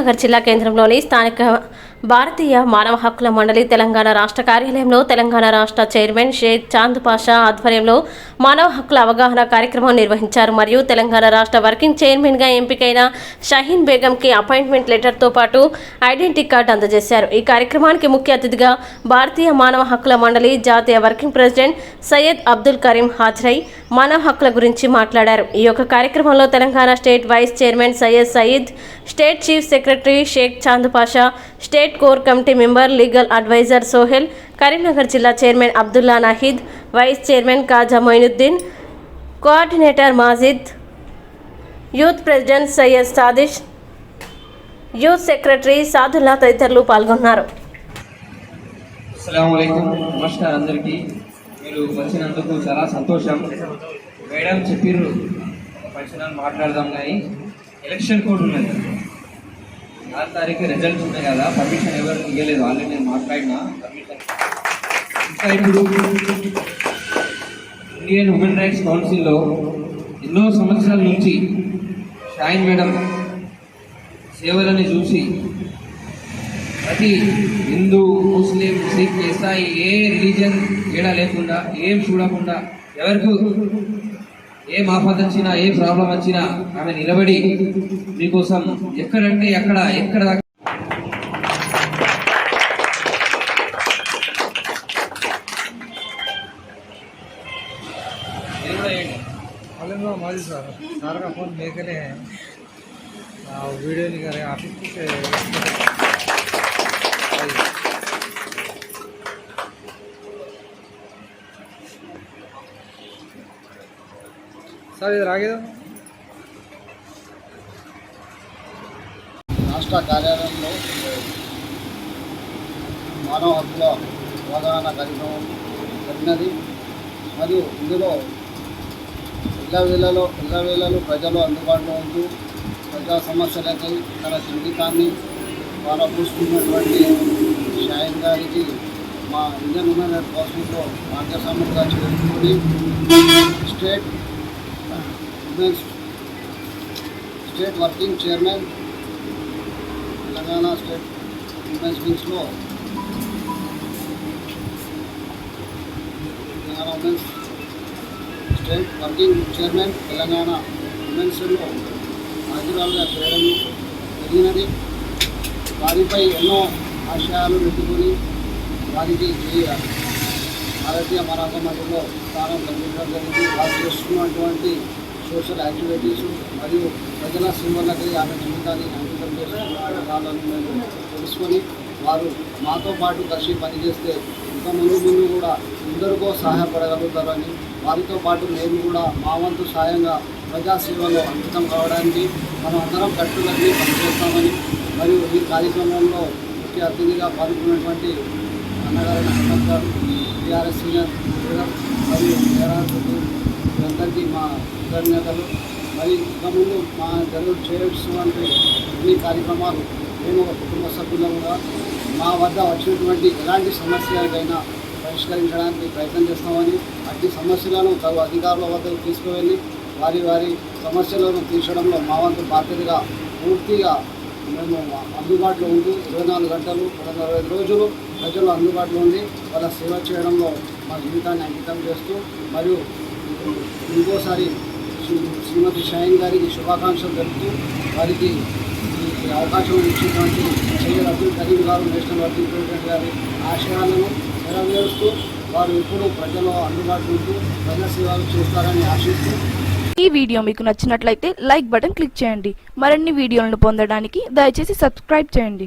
కరీంనగర్ జిల్లా కేంద్రంలోని స్థానిక భారతీయ మానవ హక్కుల మండలి తెలంగాణ రాష్ట్ర కార్యాలయంలో తెలంగాణ రాష్ట్ర చైర్మన్ షేక్ చాంద్ పాషా ఆధ్వర్యంలో మానవ హక్కుల అవగాహన కార్యక్రమం నిర్వహించారు. మరియు తెలంగాణ రాష్ట్ర వర్కింగ్ చైర్మన్గా ఎంపికైన షహీన్ బేగంకి అపాయింట్మెంట్ లెటర్తో పాటు ఐడెంటిటీ కార్డు అందజేశారు. ఈ కార్యక్రమానికి ముఖ్య అతిథిగా భారతీయ మానవ హక్కుల మండలి జాతీయ వర్కింగ్ ప్రెసిడెంట్ సయ్యద్ అబ్దుల్ కరీం హాజరై మానవ హక్కుల గురించి మాట్లాడారు. ఈ యొక్క కార్యక్రమంలో Telangana state vice chairman Syed Saeed state chief secretary Sheikh Chand Pasha state core committee member legal advisor Sohail Karimnagar జిల్లా chairman Abdullah Nahid vice chairman Khaja Moinuddin coordinator Majid youth president Syed Sadish youth secretary Sadullah తదితరులు పాల్గొన్నారు. అస్సలం నమస్కారం అందరికీ. మీరు వచ్చినందుకు చాలా సంతోషం. మేడం చెప్పిర్రు ఫంక్షన్ మాట్లాడదాం కానీ ఎలక్షన్ కోడ్ ఉన్నది. ఆరు తారీఖు రిజల్ట్స్ ఉన్నాయి కదా పర్మిషన్ ఎవరు ఇవ్వలేదు ఆల్రెడీ నేను మాట్లాడినా. పర్మిషన్ ఇంకా ఇప్పుడు ఇండియన్ హ్యూమన్ రైట్స్ కౌన్సిల్లో ఎన్నో సంవత్సరాల నుంచి షాయిన్ మేడం సేవలని చూసి ప్రతి హిందూ ముస్లిం సిక్ ఇసాయి ఏ రిలీజన్ తేడా లేకుండా ఏం చూడకుండా ఎవరికి ఏం ఆపద వచ్చినా ఏ ప్రాబ్లం వచ్చినా ఆమె నిలబడి మీకోసం ఎక్కడంటే ఎక్కడ ఎక్కడ దాకా ఇది కూడా వేయండి. मालूम हुआ हमारी सर सर का फोन देख रहे हैं आ, वीडियो निकाल रहे సార్ ఇది రాగేదా? రాష్ట్ర కార్యాలయంలో మానవ హక్కుల అవగాహన కార్యక్రమం జరిగినది. మరియు ఇందులో ఇళ్ళ వేళలో ఇళ్ళ ప్రజలు అందుబాటులో ఉంటూ ప్రజా సమస్యలకై తన జీవితాన్ని పారపూసుకున్నటువంటి షాహిద్ గారికి మా ఇండియన్ ఉమెన్ హెడ్ కాన్స్టిట్యూట్లో చేరుకుని state defence state working chairman Telangana state women's వింగ్స్లో Telangana women's state working chairman Telangana ఉమెన్స్లో హాజరాలుగా చేయడం జరిగినది. వారిపై ఎన్నో ఆశయాలు పెట్టుకొని వారికి ఈ భారతీయ మరాఠా మండలిలో స్థానం కల్పించడం జరిగింది. వారు చేస్తున్నటువంటి సోషల్ యాక్టివిటీస్ మరియు ప్రజల సింబలకి ఆమె జీవితాన్ని అంకితం చేస్తున్న వాళ్ళని మేము తెలుసుకొని వారు మాతో పాటు కలిసి పనిచేస్తే ఇంకా ముందు ముందు కూడా ఎందరికో సహాయపడగలుగుతారని వారితో పాటు మేము కూడా మా వంతు సాయంగా ప్రజాసేవలో అంకితం కావడానికి మనం అందరం కట్టుబడి పనిచేస్తామని మరియు ఈ కార్యక్రమంలో ముఖ్య అతిథిగా పాల్గొన్నటువంటి అన్నగారు టీఆర్ఎస్ సీనియర్ మరియు అందరికీ మా కృతజ్ఞతలు మరి ఇంతకుముందు మా జరుగు చేయవలసినటువంటి అన్ని కార్యక్రమాలు మేము ఒక కుటుంబ సభ్యులుగా మా వద్ద వచ్చినటువంటి ఎలాంటి సమస్యలకైనా పరిష్కరించడానికి ప్రయత్నం చేస్తామని అట్టి సమస్యలను తగు అధికారుల వద్దకు తీసుకువెళ్ళి వారి వారి సమస్యలను తీర్చడంలో మా వంతు బాధ్యతగా పూర్తిగా మేము అందుబాటులో ఉంటూ ఇరవై నాలుగు గంటలు ఇరవై అరవై రోజులు ప్రజలు అందుబాటులో ఉండి వాళ్ళ సేవ చేయడంలో మా జీవితాన్ని అంకితం చేస్తూ మరియు ఇంకోసారి శ్రీమతి షాయిన్ గారికి శుభాకాంక్షలు తెలుపుతూ వారికి ఈ అవకాశం ఇచ్చినటువంటి సయ్యద్ అబ్దుల్ కరీం గారు నేషనల్ వర్కింగ్ ప్రెసిడెంట్ గారి ఆశయాలను నెరవేరుస్తూ వారు ఎప్పుడూ ప్రజల్లో అందుబాటులో ఉంటూ ప్రజా సేవలు చేస్తారని ఆశిస్తూ ఈ వీడియో మీకు నచ్చినట్లయితే లైక్ బటన్ క్లిక్ చేయండి. మరిన్ని వీడియోలను పొందడానికి దయచేసి సబ్స్క్రైబ్ చేయండి.